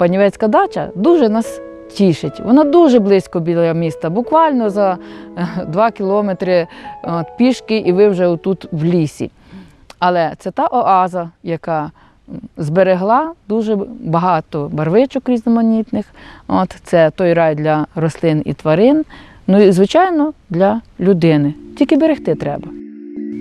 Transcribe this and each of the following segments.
Панівецька дача дуже нас тішить. Вона дуже близько біля міста, буквально за е, два кілометри пішки, і ви вже отут в лісі. Але це та оаза, яка зберегла дуже багато барвичок різноманітних. От, це той рай для рослин і тварин. Ну і, звичайно, для людини. Тільки берегти треба.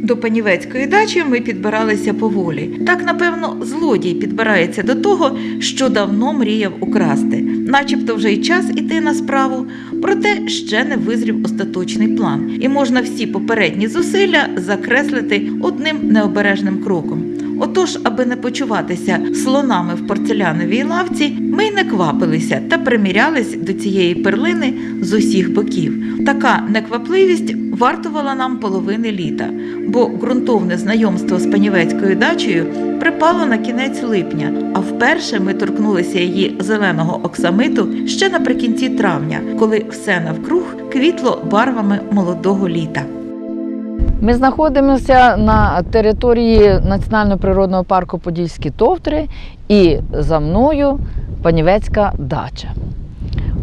До панівецької дачі ми підбиралися поволі. Так, напевно, злодій підбирається до того, що давно мріяв украсти, начебто вже й час іти на справу, проте ще не визрів остаточний план, і можна всі попередні зусилля закреслити одним необережним кроком. Отож, аби не почуватися слонами в порцеляновій лавці, ми й не квапилися та примірялись до цієї перлини з усіх боків. Така неквапливість вартувала нам половини літа, бо ґрунтовне знайомство з панівецькою дачею припало на кінець липня, а вперше ми торкнулися її зеленого оксамиту ще наприкінці травня, коли все навкруг квітло барвами молодого літа. Ми знаходимося на території Національного природного парку Подільські Товтри і за мною Панівецька дача.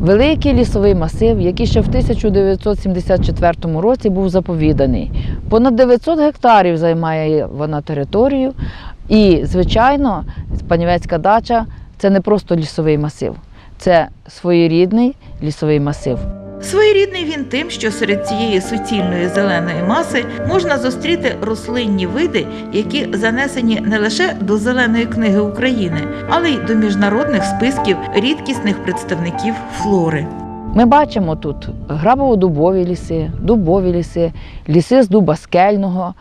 Великий лісовий масив, який ще в 1974 році був заповіданий. Понад 900 гектарів займає вона територію. І, звичайно, Панівецька дача це не просто лісовий масив, це своєрідний лісовий масив. Своєрідний він тим, що серед цієї суцільної зеленої маси можна зустріти рослинні види, які занесені не лише до зеленої книги України, але й до міжнародних списків рідкісних представників флори. Ми бачимо тут грабово-дубові ліси, дубові ліси, ліси з дуба скельного.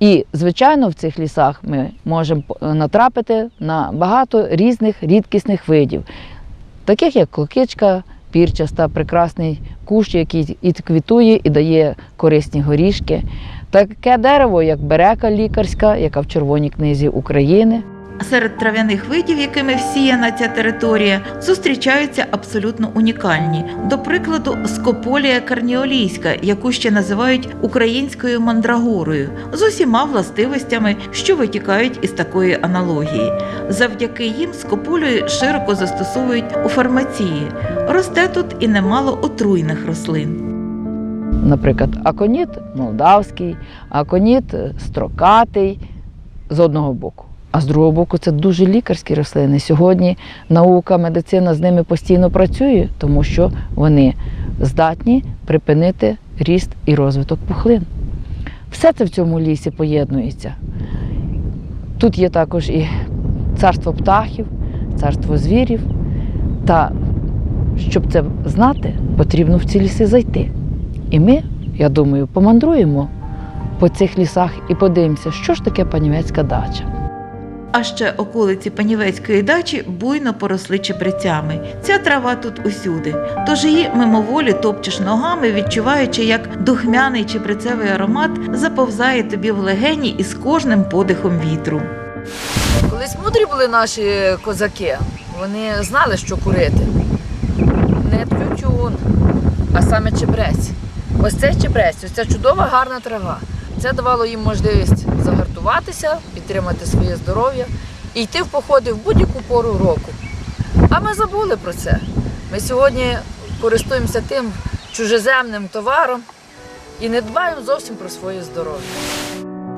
І, звичайно, в цих лісах ми можемо натрапити на багато різних рідкісних видів, таких як клокичка, пірчаста, прекрасний кущ, який і квітує, і дає корисні горішки. Таке дерево, як берека лікарська, яка в Червоній книзі України. Серед трав'яних видів, якими всіяна ця територія, зустрічаються абсолютно унікальні. До прикладу, скополія карніолійська, яку ще називають українською мандрагорою, з усіма властивостями, що витікають із такої аналогії. Завдяки їм скополію широко застосовують у фармації. Росте тут і немало отруйних рослин. Наприклад, аконіт молдавський, аконіт строкатий з одного боку. А з другого боку, це дуже лікарські рослини. Сьогодні наука, медицина з ними постійно працює, тому що вони здатні припинити ріст і розвиток пухлин. Все це в цьому лісі поєднується. Тут є також і царство птахів, царство звірів. Та щоб це знати, потрібно в ці ліси зайти. І ми, я думаю, помандруємо по цих лісах і подивимося, що ж таке панівецька дача. А ще околиці Панівецької дачі буйно поросли чебрецями. Ця трава тут усюди. Тож її мимоволі топчеш ногами, відчуваючи, як духмяний чебрецевий аромат заповзає тобі в легені із кожним подихом вітру. Колись мудрі були наші козаки, вони знали, що курити. Не тютюн, а саме чебрець. Ось цей чебрець, ось ця чудова гарна трава. Це давало їм можливість загартуватися, підтримати своє здоров'я і йти в походи в будь-яку пору року. А ми забули про це. Ми сьогодні користуємося тим чужеземним товаром і не дбаємо зовсім про своє здоров'я.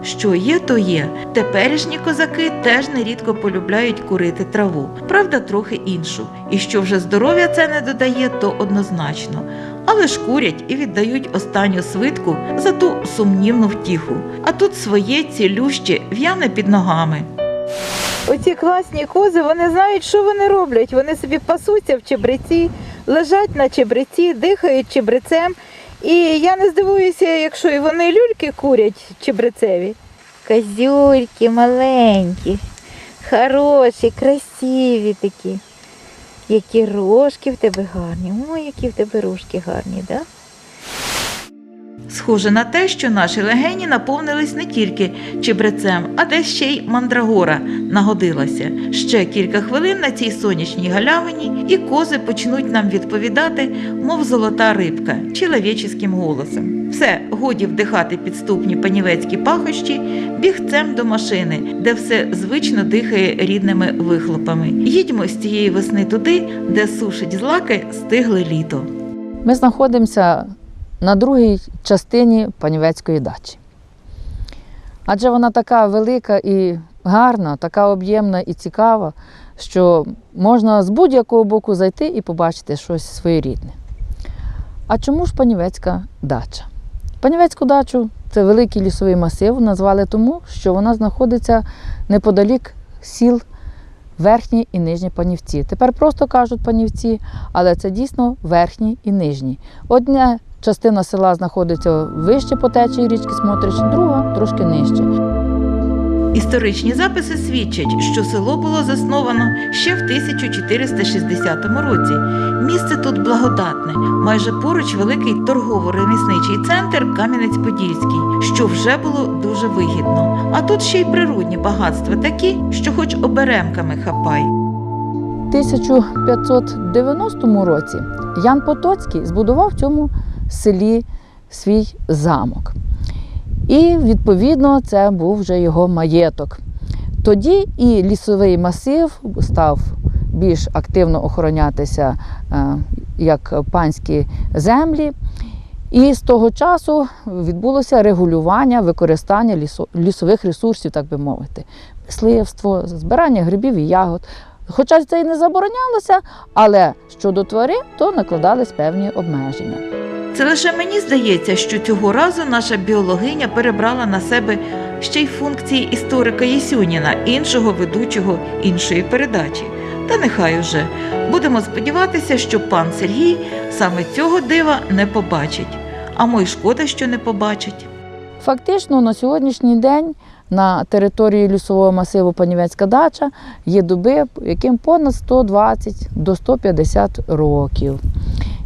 Що є, то є. Теперішні козаки теж нерідко полюбляють курити траву, правда, трохи іншу. І що вже здоров'я це не додає, то однозначно. Але ж курять і віддають останню свитку за ту сумнівну втіху. А тут своє цілюще в'яне під ногами. Оці класні кози, вони знають, що вони роблять. Вони собі пасуться в чебреці, лежать на чебреці, дихають чебрецем. І я не здивуюся, якщо і вони люльки курять чебрецеві. Козюльки маленькі, хороші, красиві такі. Які рожки в тебе гарні. Ой, які в тебе рожки гарні, да? Схоже на те, що наші легені наповнились не тільки чебрецем, а десь ще й мандрагора нагодилася. Ще кілька хвилин на цій сонячній галявині, і кози почнуть нам відповідати, мов золота рибка, чоловіческим голосом. Все, годі вдихати підступні панівецькі пахощі, бігцем до машини, де все звично дихає рідними вихлопами. Їдьмо з цієї весни туди, де сушить злаки стигле літо. Ми знаходимося на другій частині панівецької дачі. Адже вона така велика і гарна, така об'ємна і цікава, що можна з будь-якого боку зайти і побачити щось своєрідне. А чому ж панівецька дача? Панівецьку дачу це великий лісовий масив, назвали тому, що вона знаходиться неподалік сіл Верхні і нижні панівці. Тепер просто кажуть панівці, але це дійсно верхні і нижні. Одна частина села знаходиться вище по течії річки Смотрич, друга трошки нижче. Історичні записи свідчать, що село було засновано ще в 1460 році. Місце тут благодатне, майже поруч великий торгово-ремісничий центр Кам'янець-Подільський, що вже було дуже вигідно. А тут ще й природні багатства такі, що хоч оберемками хапай. У 1590 році Ян Потоцький збудував в цьому селі свій замок. І, відповідно, це був вже його маєток. Тоді і лісовий масив став більш активно охоронятися е, як панські землі. І з того часу відбулося регулювання використання лісових ресурсів, так би мовити, мисливство, збирання грибів і ягод. Хоча це і не заборонялося, але щодо тварин, то накладались певні обмеження. Це лише мені здається, що цього разу наша біологиня перебрала на себе ще й функції історика Єсюніна, іншого ведучого іншої передачі. Та нехай уже будемо сподіватися, що пан Сергій саме цього дива не побачить. А мо й шкода, що не побачить. Фактично, на сьогоднішній день на території лісового масиву Панівецька дача є дуби, яким понад 120 до 150 років.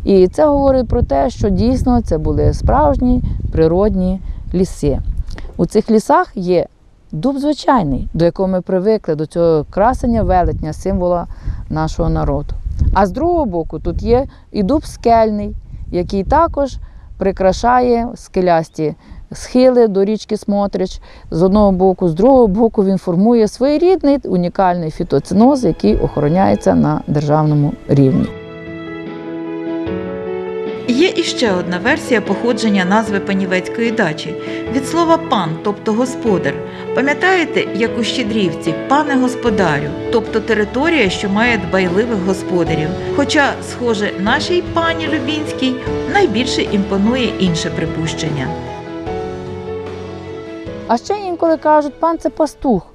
І це говорить про те, що дійсно це були справжні природні ліси. У цих лісах є дуб звичайний, до якого ми привикли, до цього красення велетня, символа нашого народу. А з другого боку, тут є і дуб скельний, який також прикрашає скелясті схили до річки Смотрич з одного боку, з другого боку він формує своєрідний унікальний фітоциноз, який охороняється на державному рівні. Є іще одна версія походження назви панівецької дачі від слова пан, тобто господар. Пам'ятаєте, як у Щедрівці пане господарю, тобто територія, що має дбайливих господарів. Хоча, схоже, нашій пані Любінській найбільше імпонує інше припущення. А ще інколи кажуть, пан це пастух.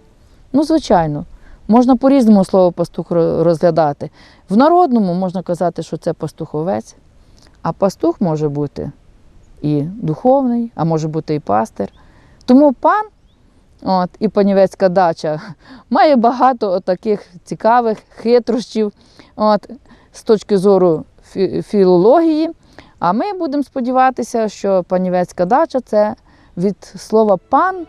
Ну, звичайно, можна по-різному слово пастух розглядати. В народному можна казати, що це пастуховець, а пастух може бути і духовний, а може бути і пастир. Тому пан от, і панівецька дача має багато таких цікавих хитрощів от, з точки зору фі- філології. А ми будемо сподіватися, що панівецька дача це від слова пан.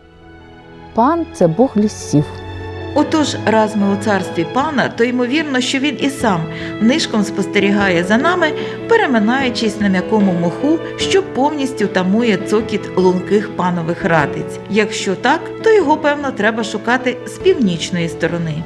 Пан це Бог лісів. Отож, раз ми у царстві пана, то ймовірно, що він і сам нишком спостерігає за нами, переминаючись на м'якому моху, що повністю тамує цокіт лунких панових ратиць. Якщо так, то його певно треба шукати з північної сторони.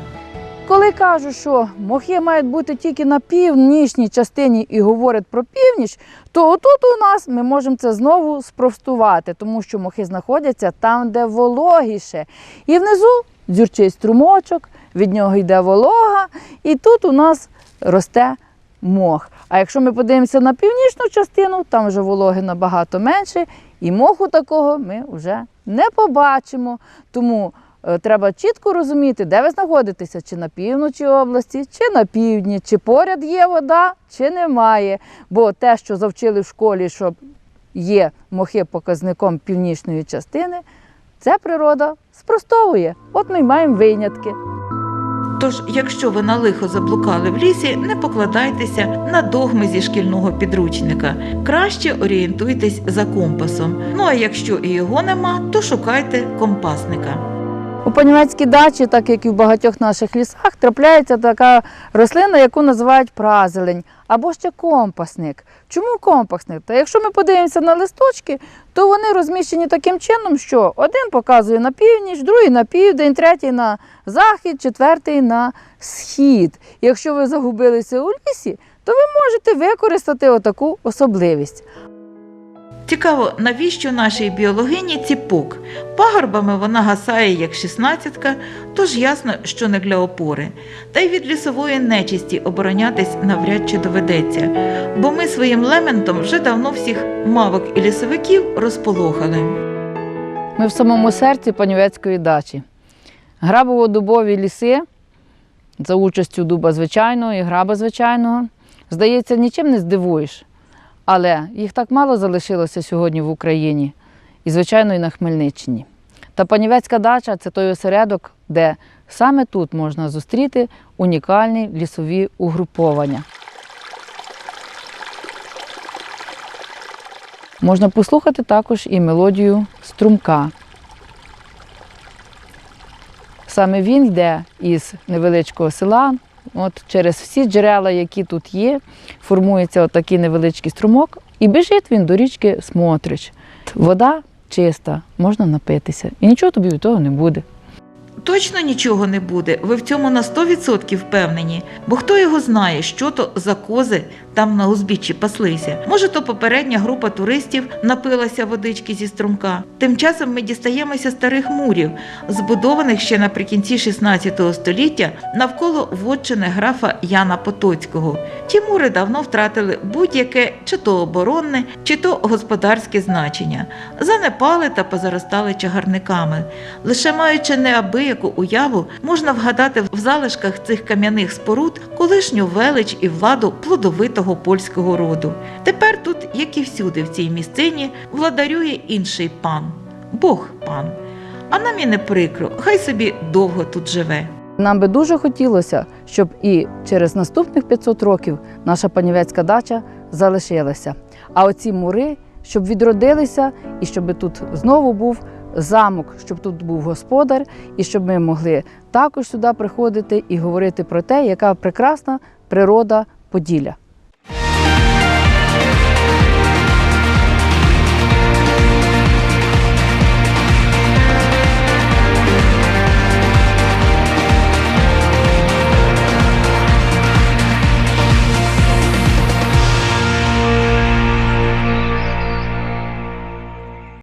Коли кажуть, що мохи мають бути тільки на північній частині і говорять про північ, то отут у нас ми можемо це знову спростувати, тому що мохи знаходяться там, де вологіше. І внизу дзюрчить струмочок, від нього йде волога, і тут у нас росте мох. А якщо ми подивимося на північну частину, там вже вологи набагато менше, і моху такого ми вже не побачимо. Тому треба чітко розуміти, де ви знаходитеся, чи на півночі області, чи на півдні, чи поряд є вода, чи немає. Бо те, що завчили в школі, що є мохи показником північної частини, це природа спростовує. От ми маємо винятки. Тож, якщо ви на лихо заблукали в лісі, не покладайтеся на догми зі шкільного підручника. Краще орієнтуйтесь за компасом. Ну а якщо і його нема, то шукайте компасника. У панівецькій дачі, так як і в багатьох наших лісах, трапляється така рослина, яку називають празелень або ще компасник. Чому компасник? Та якщо ми подивимося на листочки, то вони розміщені таким чином, що один показує на північ, другий на південь, третій на захід, четвертий на схід. Якщо ви загубилися у лісі, то ви можете використати отаку особливість. Цікаво, навіщо нашій біологині ціпок? Пагорбами вона гасає як шістнадцятка, тож ясно, що не для опори. Та й від лісової нечисті оборонятись навряд чи доведеться, бо ми своїм лементом вже давно всіх мавок і лісовиків розполохали. Ми в самому серці панівецької дачі. Грабово-дубові ліси за участю дуба звичайного і граба звичайного. Здається, нічим не здивуєш. Але їх так мало залишилося сьогодні в Україні і, звичайно, і на Хмельниччині. Та панівецька дача це той осередок, де саме тут можна зустріти унікальні лісові угруповання. Можна послухати також і мелодію струмка. Саме він йде із невеличкого села. От через всі джерела, які тут є, формується отакий невеличкий струмок, і біжить він до річки Смотрич. Вода чиста, можна напитися. І нічого тобі від того не буде. Точно нічого не буде, ви в цьому на 100% впевнені, бо хто його знає, що то за кози там на узбіччі паслися. Може, то попередня група туристів напилася водички зі струмка. Тим часом ми дістаємося старих мурів, збудованих ще наприкінці 16 століття навколо вотчини графа Яна Потоцького. Ті мури давно втратили будь-яке чи то оборонне, чи то господарське значення, занепали та позаростали чагарниками. Лише маючи неабияку уяву, можна вгадати в залишках цих кам'яних споруд колишню велич і владу плодовитого польського роду. Тепер тут, як і всюди в цій місцині, владарює інший пан Бог пан. А нам і не прикро, хай собі довго тут живе. Нам би дуже хотілося, щоб і через наступних 500 років наша панівецька дача залишилася. А оці мури, щоб відродилися і щоб тут знову був замок, щоб тут був господар, і щоб ми могли також сюди приходити і говорити про те, яка прекрасна природа Поділля.